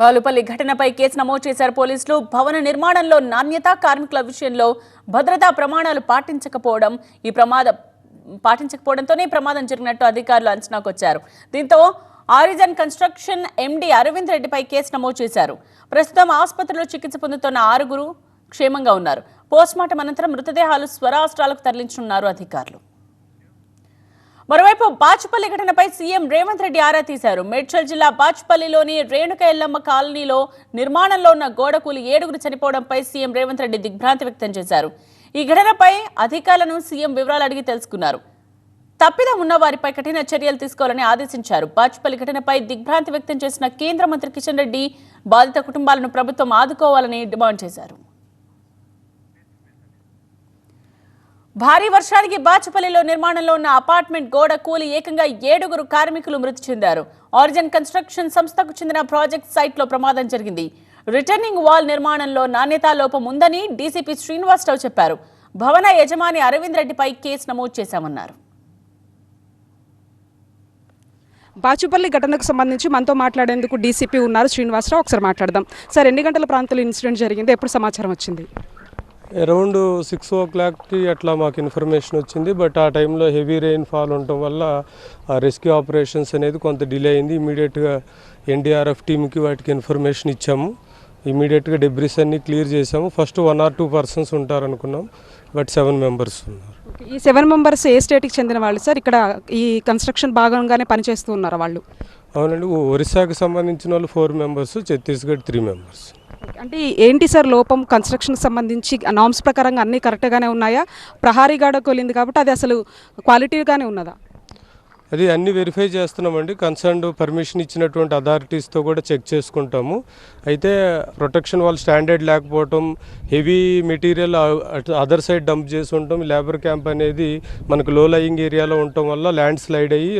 వాలుపల్లి ఘటనపై కేసు నమోదు చేశారు పోలీసులు. భవన నిర్మాణంలో నాణ్యత కార్మికుల విషయంలో భద్రతా ప్రమాణాలు పాటించకపోవడం ఈ ప్రమాదం పాటించకపోవడంతోనే ఈ ప్రమాదం జరిగినట్టు అధికారులు అంచనాకు వచ్చారు. దీంతో ఆరిజన్ కన్స్ట్రక్షన్ ఎండి అరవింద్ రెడ్డిపై కేసు నమోదు చేశారు. ప్రస్తుతం ఆసుపత్రిలో చికిత్స పొందుతున్న ఆరుగురు క్షేమంగా ఉన్నారు. పోస్ట్మార్టం అనంతరం మృతదేహాలు స్వరాష్ట్రాలకు తరలించనున్నారు అధికారులు. మరోవైపు బాచుపల్లి ఘటనపై సీఎం రేవంత్ రెడ్డి ఆరా తీశారు. మేడ్చల్ జిల్లా బాచుపల్లిలోని రేణుక ఎల్లమ్మ కాలనీలో నిర్మాణంలో ఉన్న గోడకూలి ఏడుగురు చనిపోవడంపై సీఎం రేవంత్ రెడ్డి దిగ్భ్రాంతి వ్యక్తం చేశారు. ఈ ఘటనపై అధికారులను సీఎం వివరాలు అడిగి తెలుసుకున్నారు. తప్పిదం ఉన్న వారిపై కఠిన చర్యలు తీసుకోవాలని ఆదేశించారు. బాచుపల్లి ఘటనపై దిగ్భ్రాంతి వ్యక్తం చేసిన కేంద్ర మంత్రి కిషన్ రెడ్డి బాధిత కుటుంబాలను ప్రభుత్వం ఆదుకోవాలని డిమాండ్ చేశారు. భారీ వర్షానికి బాచుపల్లిలో నిర్మాణంలో ఉన్న అపార్ట్మెంట్ గోడ కూలి ఏకంగా ఏడుగురు కార్మికులు మృతి చెందారు. ఆరిజన్ కన్స్ట్రక్షన్ సంస్థకు చెందిన ప్రాజెక్ట్ సైట్లో ప్రమాదం జరిగింది. రిటర్నింగ్ వాల్ నిర్మాణంలో నాణ్యతా లోపం ఉందని డీసీపీ శ్రీనివాసరావు చెప్పారు. భవన యజమాని అరవింద్ రెడ్డిపై కేసు నమోదు చేశామన్నారు. బాచుపల్లి ఘటనకు సంబంధించి మనతో మాట్లాడేందుకు డీసీపీ ఉన్నారు శ్రీనివాసరావు. ఒకసారి మాట్లాడదాం. సార్ ఎన్ని గంటల ప్రాంతంలో ఇన్సిడెంట్ జరిగింది? ఎప్పుడు సమాచారం వచ్చింది? అరౌండ్ సిక్స్ ఓ క్లాక్కి అట్లా మాకు ఇన్ఫర్మేషన్ వచ్చింది బట్ ఆ టైంలో హెవీ రెయిన్ ఫాల్ ఉండటం వల్ల ఆ రెస్క్యూ ఆపరేషన్స్ అనేది కొంత డిలే అయింది. ఇమీడియట్గా ఎన్డీఆర్ఎఫ్ టీమ్కి వాటికి ఇన్ఫర్మేషన్ ఇచ్చాము. ఇమీడియట్గా డెబ్రిస్ అన్ని క్లియర్ చేసాము first one or two persons ఉంటారు అనుకున్నాం బట్ సెవెన్ మెంబర్స్ ఉన్నారు ఈ సెవెన్ మెంబర్స్ ఏ స్టేట్కి చెందిన వాళ్ళు? సార్ ఇక్కడ ఈ కన్స్ట్రక్షన్ భాగంగానే పనిచేస్తూ ఉన్నారా వాళ్ళు? అవునండి ఒరిస్సాకి సంబంధించిన వాళ్ళు four members Chhattisgarh three members అంటే ఏంటి సార్ లోపం? కన్స్ట్రక్షన్ సంబంధించి నామ్స్ ప్రకారంగా అన్నీ కరెక్ట్గానే ఉన్నాయా? ప్రహారీ గాడ వెళ్ళింది కాబట్టి అది అసలు క్వాలిటీగానే ఉన్నదా? అది అన్ని వెరిఫై చేస్తున్నామండి. కన్సర్న్ పర్మిషన్ ఇచ్చినటువంటి అథారిటీస్తో కూడా చెక్ చేసుకుంటాము. అయితే ప్రొటెక్షన్ వాళ్ళు స్టాండర్డ్ లేకపోవటం heavy material other side dump చేసి ఉండటం లేబర్ క్యాంప్ అనేది మనకు లో లయింగ్ ఏరియాలో ఉండటం వల్ల ల్యాండ్ స్లైడ్ అయ్యి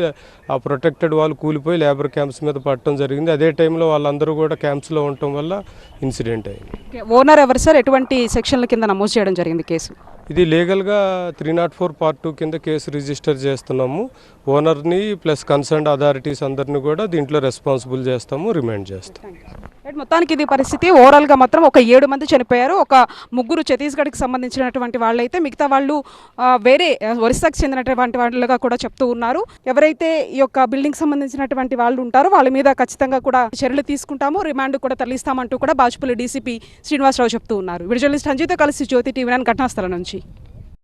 ఆ ప్రొటెక్టెడ్ వాళ్ళు కూలిపోయి లేబర్ క్యాంప్స్ మీద పడటం జరిగింది. అదే టైంలో వాళ్ళందరూ కూడా క్యాంప్స్లో ఉండటం వల్ల ఇన్సిడెంట్ అయింది. ఓనర్ ఎవరు సార్? ఎటువంటి సెక్షన్ల కింద నమోదు చేయడం జరిగింది కేసు? ఇది లీగల్గా three not four part two కింద కేసు రిజిస్టర్ చేస్తున్నాము. ఓనర్ని ప్లస్ కన్సర్న్డ్ అథారిటీస్ అందరినీ కూడా దీంట్లో రెస్పాన్సిబుల్ చేస్తాము రిమైండ్ చేస్తాము. మొత్తానికి ఇది పరిస్థితి. ఓవరాల్గా మాత్రం ఒక ఏడు మంది చనిపోయారు. ఒక ముగ్గురు ఛత్తీస్గఢ్కి సంబంధించినటువంటి వాళ్ళు అయితే మిగతా వాళ్ళు వేరే ఒరిస్సాకు ఒరిస్సాకి చెందినటువంటి వాళ్ళుగా కూడా చెప్తూ ఉన్నారు. ఎవరైతే ఈ యొక్క బిల్డింగ్ సంబంధించినటువంటి వాళ్ళు ఉంటారో వాళ్ళ మీద ఖచ్చితంగా కూడా చర్యలు తీసుకుంటాము. రిమాండ్ కూడా తరలిస్తామంటూ కూడా బాజ్పల్లి డీసీపీ శ్రీనివాసరావు చెప్తూ ఉన్నారు. వీడియో జర్నలిస్ట్ కలిసి జ్యోతి టీవీ నైన్ ఘటనాస్థలం నుంచి.